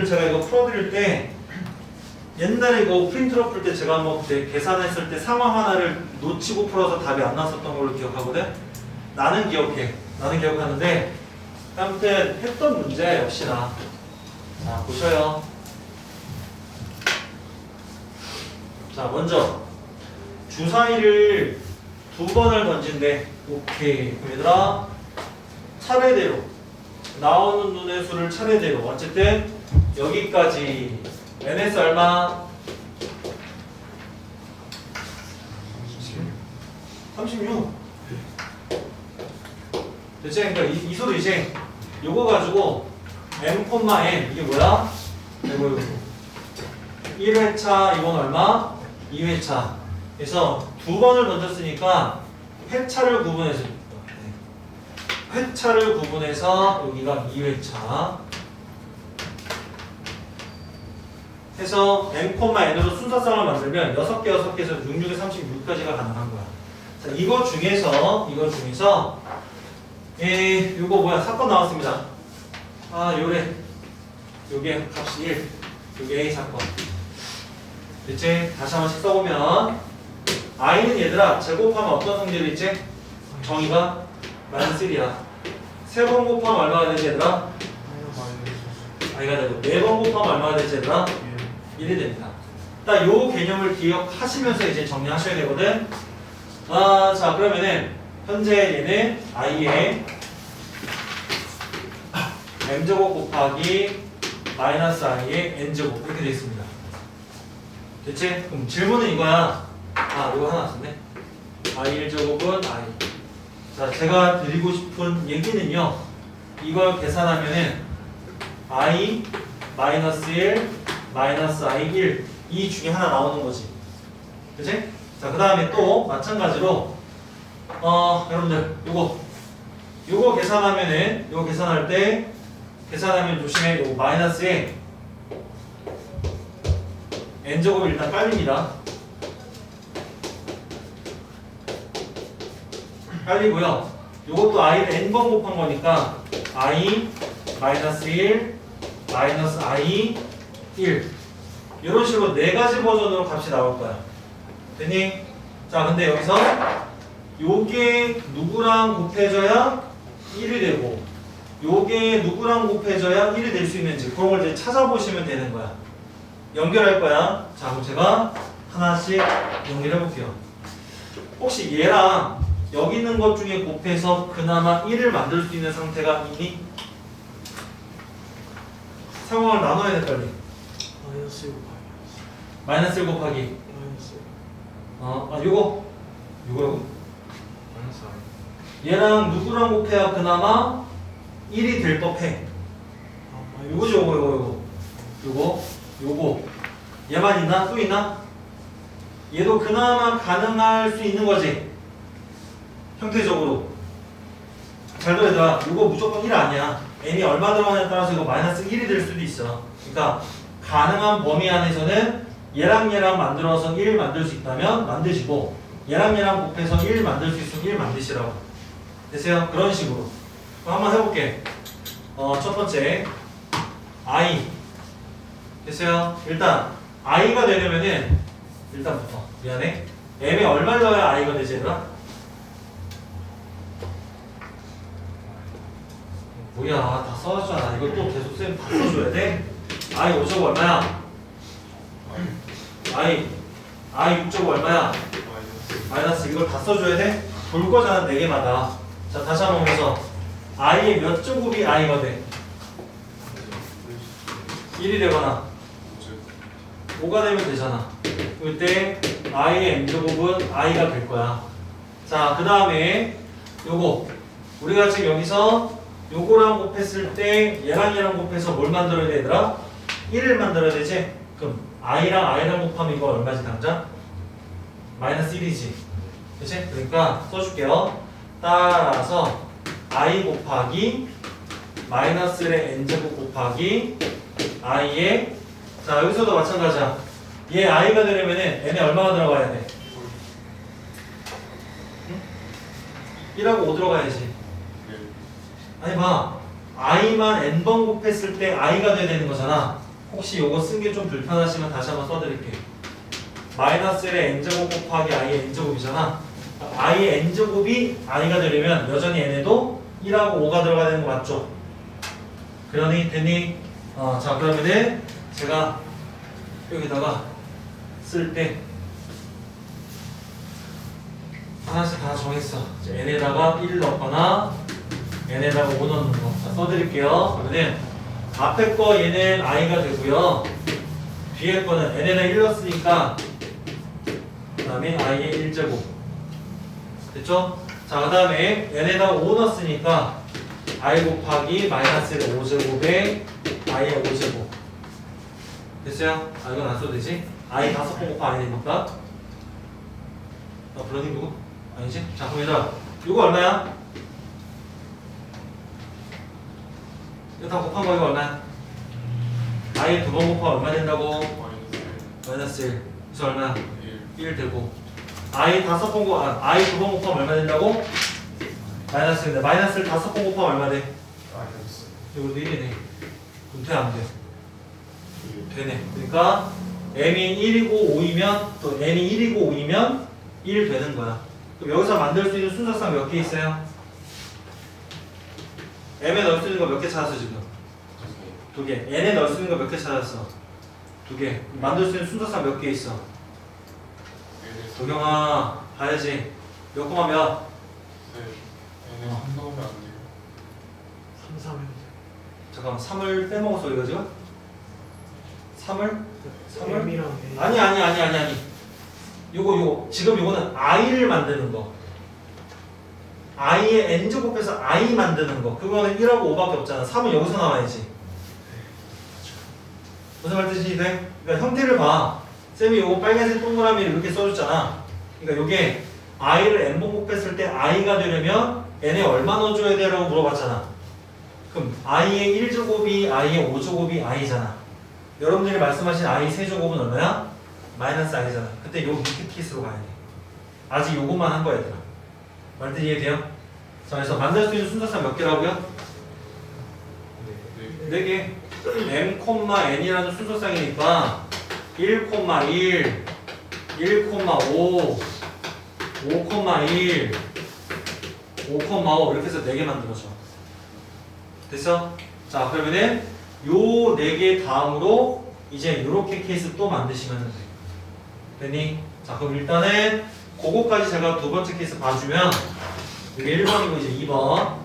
오늘 제가 이거 풀어드릴 때 옛날에 이거 프린트로 풀 때 제가 한번 그때 계산했을 때 상황 하나를 놓치고 풀어서 답이 안 나왔었던 걸로 기억하거든. 나는 기억해. 나는 기억하는데 아무튼 했던 문제 역시나 자 보셔요. 자 먼저 주사위를 두 번을 던진대. 오케이. 얘들아 차례대로 나오는 눈의 수를 차례대로 어쨌든 여기까지 NS 얼마? 36 됐지? 그러니까 이, 이 소리 이제 요거 가지고 M, N 이게 뭐야? 이거 1회차 이건 얼마? 2회차 그래서 두 번을 던졌으니까 회차를 구분해서 회차를 구분해서 여기가 2회차 해서 m, n으로 순서상을 만들면 6개, 6개에서 6, 6에 36까지가 가능한 거야. 자, 이거 중에서 이거 중에서 에, 이거 뭐야? 사건 나왔습니다. 아, 요래. 요게 값이 1. 요게 A 사건. 됐지? 다시 한 번 씩 써보면 i는 얘들아 제곱하면 어떤 성질이 있지? 정의가 마이너스 1이야. 세 번 곱하면 얼마가 되지 얘들아? i가 되고 네 번 곱하면 얼마가 되지 얘들아? 1이 됩니다. 딱 요 개념을 기억하시면서 이제 정리하셔야 되거든. 아, 자 그러면은 현재 얘는 i의 m제곱 곱하기 마이너스 i의 n제곱 이렇게 되어 있습니다. 됐지? 그럼 질문은 이거야. 아, 이거 하나 썼네. i 1제곱은 i. 자, 제가 드리고 싶은 얘기는요. 이걸 계산하면은 i 마이너스 1 마이너스 i 1 이 중에 하나 나오는 거지. 그치? 자, 그 다음에 또 마찬가지로 어, 여러분들 요거 요거 계산하면은 요거 계산할 때 계산하면 조심해 요거 마이너스에 n제곱이 일단 깔립니다. 깔리고요. 요것도 i를 n번 곱한 거니까 i 마이너스 1 마이너스 i 1 이런 식으로 네 가지 버전으로 값이 나올 거야. 됐니? 자, 근데 여기서 요게 누구랑 곱해져야 1이 되고 요게 누구랑 곱해져야 1이 될 수 있는지 그런 걸 이제 찾아보시면 되는 거야. 연결할 거야. 자, 그럼 제가 하나씩 연결해 볼게요. 혹시 얘랑 여기 있는 것 중에 곱해서 그나마 1을 만들 수 있는 상태가 있니? 상황을 나눠야 돼 빨리. 마이너스 1 곱하기 마이너스 1 곱하기 마이너스 어, 아 요거? 요거 마이너스 얘랑 누구랑 곱해야 그나마 1이 될 법해? 아 요거죠 요거 요거 요거. 요거 요거. 얘만 있나? 또 있나? 얘도 그나마 가능할 수 있는 거지? 형태적으로. 잘 들어야 요거 무조건 1 아니야. n이 얼마 들어가냐에 따라서 이거 마이너스 1이 될 수도 있어. 그러니까 가능한 범위 안에서는 얘랑 만들어서 1 만들 수 있다면 만드시고 얘랑 곱해서 1 만들 수 있으면 1 만드시라고 됐어요? 그런 식으로 한번 해볼게 어, 첫 번째 i 됐어요? 일단 i가 되려면은 일단부터 미안해 m에 얼마 넣어야 i가 되지 얘들아? 뭐야 다 써놨잖아 이거 또 계속 쌤다 써줘야 돼? I 5점 얼마야? i i 6점 얼마야? 마이너스 이걸 다 써줘야 돼? 돌 거잖아 네 개마다 자 다시 한번 보면서 i의 몇 제곱이 i가 돼? 1이 되거나 5가 되면 되잖아. 그때 i의 n제곱은 i가 될 거야. 자, 그 다음에 요거 우리가 지금 여기서 요거랑 곱했을 때 얘랑 얘랑 곱해서 뭘 만들어야 돼 얘들아? 1을 만들어야 되지? 그럼 i랑 i랑 곱하면 이거 얼마지 당장? 마이너스 1이지. 그치? 그러니까 써줄게요. 따라서 i 곱하기 마이너스의 n제곱 곱하기 i의 자 여기서도 마찬가지야 얘 i가 되려면은 n에 얼마가 들어가야 돼? 1하고 5 들어가야지 아니 봐 i만 n번 곱했을 때 i가 돼야 되는 거잖아 혹시 요거 쓴 게 좀 불편하시면 다시 한번 써드릴게요. 마이너스 1의 n제곱 곱하기 i의 n제곱이잖아. i의 n제곱이 i가 되려면 여전히 n에도 1하고 5가 들어가야 되는 거 맞죠? 그러니 되니 어, 자 그러면은 제가 여기다가 쓸 때 하나씩 다 정했어. 이제 n에다가 1 넣거나 n에다가 5 넣는 거 자, 써드릴게요. 그러면은 앞에 거 얘는 i가 되고요. 뒤에 거는 n에다 1 넣었으니까 그 다음에 i의 1제곱 됐죠? 자, 그 다음에 n에다가 5 넣었으니까 i 곱하기 마이너스 1의 5제곱에 i의 5제곱 됐어요? 아, 이건 안 써도 되지? i 다섯 번 곱하 i 되니까 아, 블러딩 누구? 아니지? 자, 그럼 얘들아 이거 얼마야? 이거 다 곱한 거 이거 얼마야? i 두번 곱하면 얼마 된다고? 마이너스 1 그래서 얼마야? 1 되고 i 다섯 번 곱, 아, i 두번 곱하면 얼마 된다고? 마이너스 1인데 마이너스를 다섯 번 곱하면 얼마 돼? 이것도 1이네 그럼 돼? 안 돼? 되네 그러니까 m이 1이고 5이면 또 n이 1이고 5이면 1 되는 거야 그럼 여기서 만들 수 있는 순서상 몇 개 있어요? M에 넣을 수 있는 거 몇 개 찾았어 지금? 두 개. n에 넣을 수 있는 거 몇 개 찾았어? 두 개. 만들 수 있는 순서상 몇 개 있어? 도경아 봐야지. 몇 코마 몇? 3, 3일. 잠깐만 3을 빼먹었어 이거 지금? 3을? 3을? M이랑 A. 아니 아니 아니 아니 아니. 요거 요거 지금 요거는 i를 만드는 거. I의 n 제곱해서 i 만드는 거. 그거는 1하고 5밖에 없잖아. 3은 여기서 나와야지. 무슨 말 뜻인지 돼? 그러니까 형태를 봐. 쌤이 요거 빨간색 동그라미를 이렇게 써줬잖아. 그러니까 요게 i를 n번 곱했을 때 i가 되려면 n에 얼마 넣어줘야 돼 라고 물어봤잖아. 그럼 i의 1제곱이 i의 5제곱이 i잖아. 여러분들이 말씀하신 i 세제곱은 얼마야? 마이너스 i잖아. 그때 요 밑에 케이스로 가야 돼. 아직 요것만 한 거야 얘들아. 말뜻 이해돼요? 자 그래서 만들 수 있는 순서상 몇 개라고요? 4개 m, n이라는 순서상이니까 1, 1, 1, 5, 5, 1, 5, 5 이렇게 해서 4개 만들어줘 됐어? 자 그러면은 요 4개 다음으로 이제 요렇게 케이스 또 만드시면 돼 됐니? 자 그럼 일단은 그거까지 제가 두 번째 케이스 봐주면 이게 1번이고 이제 2번.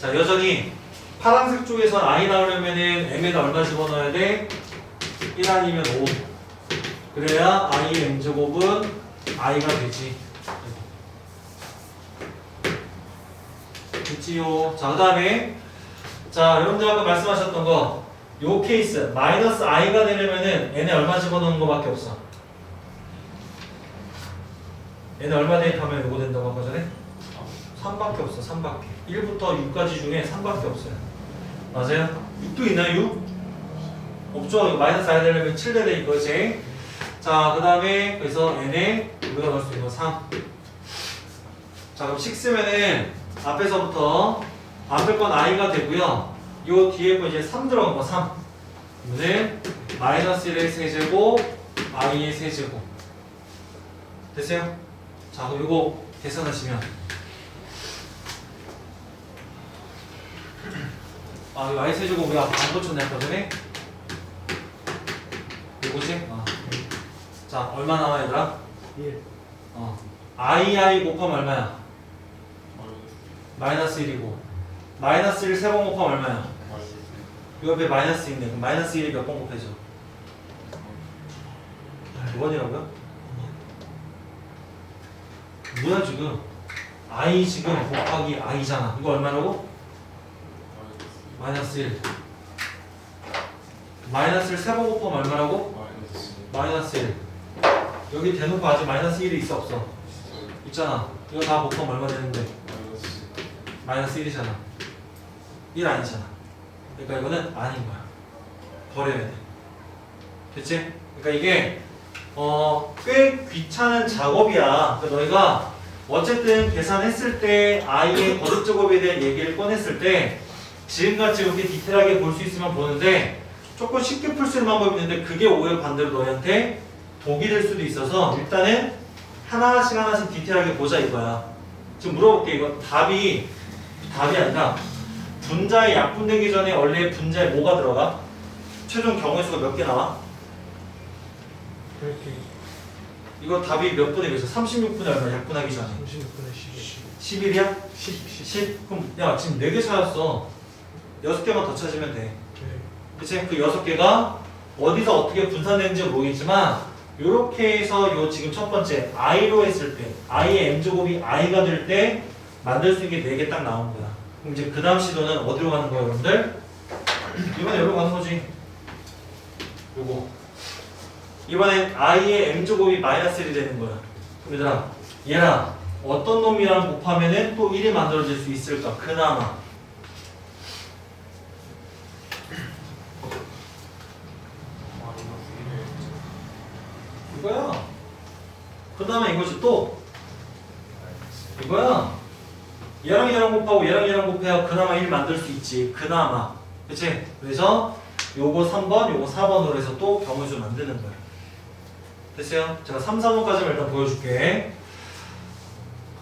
자 여전히 파란색 쪽에서 i 나오려면은 m에다 얼마 집어넣어야 돼? 1 아니면 5 그래야 i의 m제곱은 i가 되지. 됐지요? 자그 다음에 자 여러분들 아까 말씀하셨던 거 요 케이스 마이너스 i가 되려면은 n에 얼마 집어넣는 거밖에 없어 n에 얼마 대입하면 요거 된다고 아까 전에? 3밖에 없어 3밖에 1부터 6까지 중에 3밖에 없어요 맞아요? 6도 있나요 6? 없죠 마이너스 i 되려면 7대 돼 이거지 자그 다음에 그래서 n에 우리가 넣을 수 있는 거 3. 자 그럼 6면은 앞에서부터 앞에 건 i가 되고요 요 뒤에 거 이제 3 들어간 거 3. 그러면 마이너스 1의 세제곱 i의 세제곱 됐어요? 자 그럼 이거 계산하시면 아 이거 i 세제곱 우리가 안 고쳤네 아까 전에 이거지? 아. 자 얼마 나와 얘들아? 1. 어. i i 곱하면 얼마야? 마이너스 1이고 마이너스 1 세 번 곱하면 얼마야? 이 옆에 마이너스 있네 그럼 마이너스 1이 몇 번 곱해져? 두 번이라고요? 뭐야 지금 i 지금 곱하기 i잖아 이거 얼마라고? 마이너스 1 마이너스 1 세번 곱하면 얼마라고? 마이너스 1 여기 대놓고 아직 마이너스 1이 있어 없어? 있잖아 이거 다 곱하면 얼마 되는데? 마이너스 1이잖아 1 아니잖아 그러니까 이거는 아닌 거야 버려야 돼 됐지? 그러니까 이게 어, 꽤 귀찮은 작업이야 그러니까 너희가 어쨌든 계산했을 때 i의 거듭 제곱에 대한 얘기를 꺼냈을 때 지금같이 이렇게 디테일하게 볼 수 있으면 보는데 조금 쉽게 풀 수 있는 방법이 있는데 그게 오히려 반대로 너희한테 독이 될 수도 있어서 일단은 하나씩 하나씩 디테일하게 보자 이거야. 지금 물어볼게 이거 답이 답이 아니라 분자에 약분되기 전에 원래 분자에 뭐가 들어가? 최종 경우의 수가 몇 개 나와? 이렇게 이거 답이 몇 분에 비해서 36분에 얼마 약분하기 전에 36분에 10에 11이야? 10, 10. 10? 그럼 야 지금 4개 찾았어 6개만 더 찾으면 돼 네. 그치? 그 6개가 어디서 어떻게 분산되는지 모르겠지만 요렇게 해서 요 지금 첫 번째 i로 했을 때 i의 m제곱이 i가 될 때 만들 수 있는 게 4개 딱 나온 거야 그럼 이제 그 다음 시도는 어디로 가는 거야 여러분들? 이번에 여기로 가는 거지 요거 이번엔 i의 m제곱이 마이너스 1이 되는 거야. 그럼 얘들아 얘랑 어떤 놈이랑 곱하면은 또 1이 만들어질 수 있을까? 그나마. 이거야. 그 다음에 이거지 또. 이거야. 얘랑 얘랑 곱하고 얘랑 얘랑 곱해야 그나마 1 만들 수 있지. 그나마. 그치? 그래서 요거 3번 요거 4번으로 해서 또 경우수 만드는 거야 됐어요? 제가 3, 4번까지 일단 보여줄게.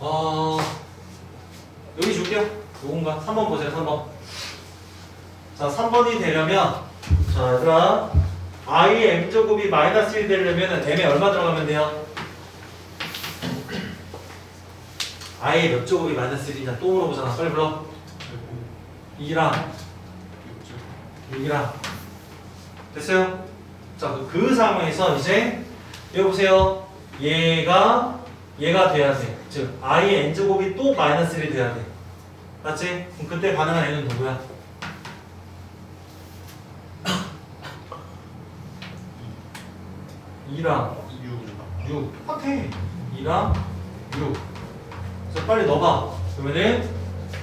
어 여기 줄게요. 요건가? 3번 보세요 3번. 자 3번이 되려면 자 얘들아. i의 m제곱이 마이너스 1이 되려면 m에 얼마 들어가면 돼요? i의 몇 제곱이 마이너스 1이냐? 또 물어보잖아. 빨리 불러. 2랑. 6이랑. 됐어요? 자, 그, 그 상황에서 이제 여기 보세요. 얘가 얘가 돼야 돼. 즉 i의 n제곱이 또 마이너스 1이 돼야 돼. 맞지? 그럼 그때 가능한 애는 누구야? 이랑 6 똑같아 2랑 6 그래서 빨리 넣어봐 그러면은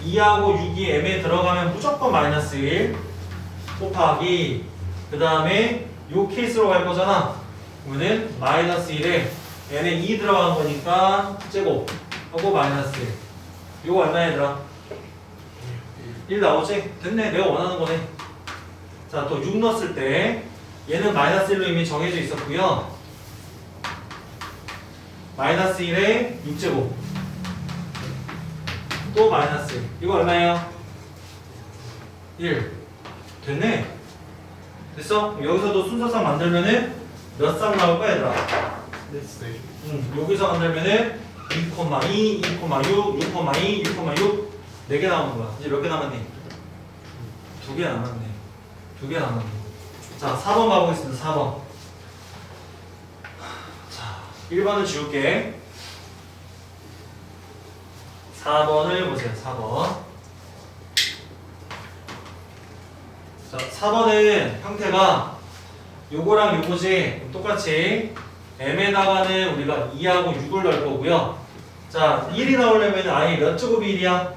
2하고 6이 m에 들어가면 무조건 마이너스 1 곱하기 그 다음에 요 케이스로 갈 거잖아 그러면은 마이너스 1에 n에 2 들어간 거니까 제곱 하고 마이너스 1 요거 얼마야 얘들아? 1 나오지? 됐네 내가 원하는 거네 자또 6 넣었을 때 얘는 마이너스 1로 이미 정해져 있었고요 마이너스 1에 6제곱 또 마이너스 1 이거 얼마예요? 1 됐네 됐어? 여기서도 순서상 만들면은 몇 쌍 나올 거야 얘들아. 네. 응, 여기서 만들면은 2,2, 2,6, 6,2, 6,6 4개 나오는 거야. 이제 몇 개 남았니? 두 개 남았네. 두 개 남았네. 자 4번 가보겠습니다 4번. 자 1번은 지울게. 4번을 보세요 4번. 자 4번은 형태가 요거랑 요거지 똑같이 m에다가는 우리가 2하고 6을 넣을 거고요 자 1이 나오려면 아예 몇 제곱이 1이야?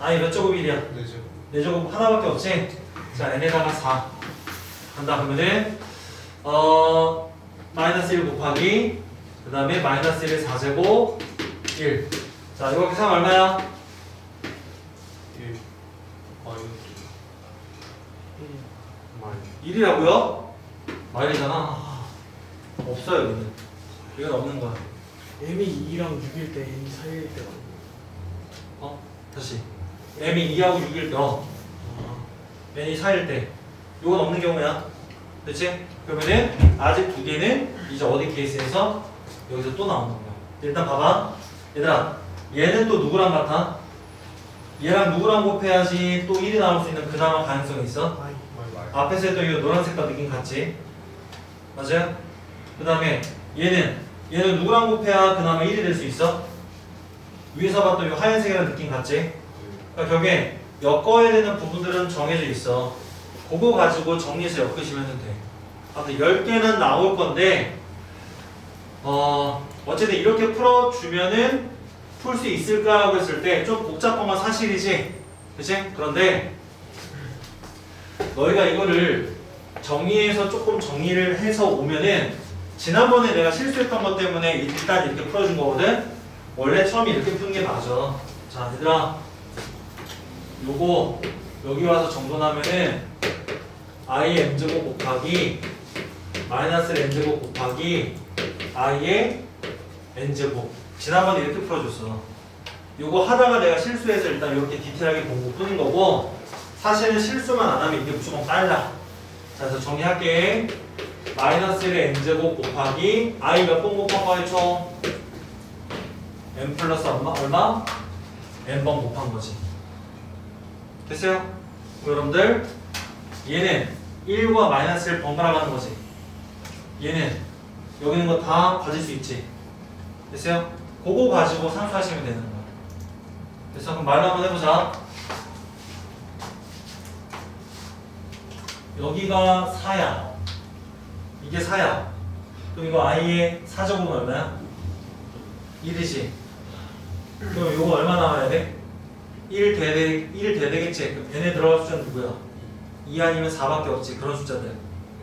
아예 몇 제곱이 1이야? 4제곱 하나밖에 없지? 자 n에다가 4 간다 그러면은 어 마이너스 1 곱하기 그 다음에 마이너스 1의 4제곱 1 자 이거 계산 얼마야? 1이라고요? 말이잖아. 없어요 여기는. 이건 없는 거야. M이 2랑 6일 때 M이 4일 때가 어? 다시. M이 2하고 6일 때. 어. 아, n이 4일 때. 이건 없는 경우야. 그치? 그러면은 아직 두 개는 이제 어디 케이스에서 여기서 또 나오는 거야. 일단 봐봐. 얘들아 얘는 또 누구랑 같아? 얘랑 누구랑 곱해야지 또 1이 나올 수 있는 그나마 가능성이 있어? 아이 앞에서 했던 이 노란색과 느낌 같지? 맞아요? 그 다음에 얘는 얘는 누구랑 곱해야 그나마 1이 될 수 있어? 위에서 봤던 이 하얀색이랑 느낌 같지? 그러니까 결국에 엮어야 되는 부분들은 정해져 있어 그거 가지고 정리해서 엮으시면 돼 아무튼 10개는 나올 건데 어 어쨌든 이렇게 풀어주면은 풀 수 있을까라고 했을 때 좀 복잡한 건 사실이지 그치? 그런데 너희가 이거를 정리해서 조금 정리를 해서 오면은 지난번에 내가 실수했던 것 때문에 일단 이렇게 풀어준 거거든? 원래 처음에 이렇게 푸는 게 맞아. 자 얘들아. 요거 여기 와서 정돈하면은 i의 m제곱 곱하기 마이너스 n제곱 곱하기 i의 n제곱. 지난번에 이렇게 풀어줬어. 요거 하다가 내가 실수해서 일단 이렇게 디테일하게 본것 뿐인 거고 사실은 실수만 안 하면 이게 무조건 빨라 자 그래서 정리할게 마이너스의 n제곱 곱하기 i 몇 번 곱한 거 했죠? n 플러스 얼마? 얼마? n번 곱한 거지 됐어요? 여러분들 얘는 1과 마이너스를 번갈아 가는 거지 얘는 여기 있는 거 다 가질 수 있지 됐어요? 그거 가지고 상수하시면 되는 거야 그래서 그럼 말로 한번 해보자 여기가 4야 이게 4야 그럼 이거 i의 4제곱은 얼마야? 1이지 그럼 이거 얼마 나와야 돼? 1 대대 1 대되겠지. 그럼 얘네 들어갈 숫자는 누구야? 2 아니면 4밖에 없지. 그런 숫자들.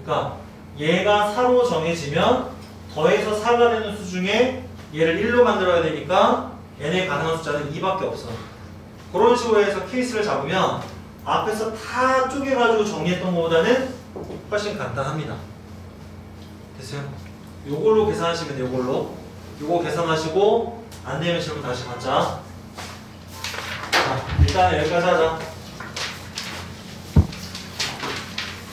그러니까 얘가 4로 정해지면 더해서 4가 되는 수 중에 얘를 1로 만들어야 되니까 얘네 가능한 숫자는 2밖에 없어. 그런 식으로 해서 케이스를 잡으면 앞에서 다 쪼개가지고 정리했던 것보다는 훨씬 간단합니다. 됐어요? 요걸로 계산하시면 돼요. 요걸로. 요거 계산하시고 안 되면 질문 다시 받자. 자, 일단 여기까지 하자.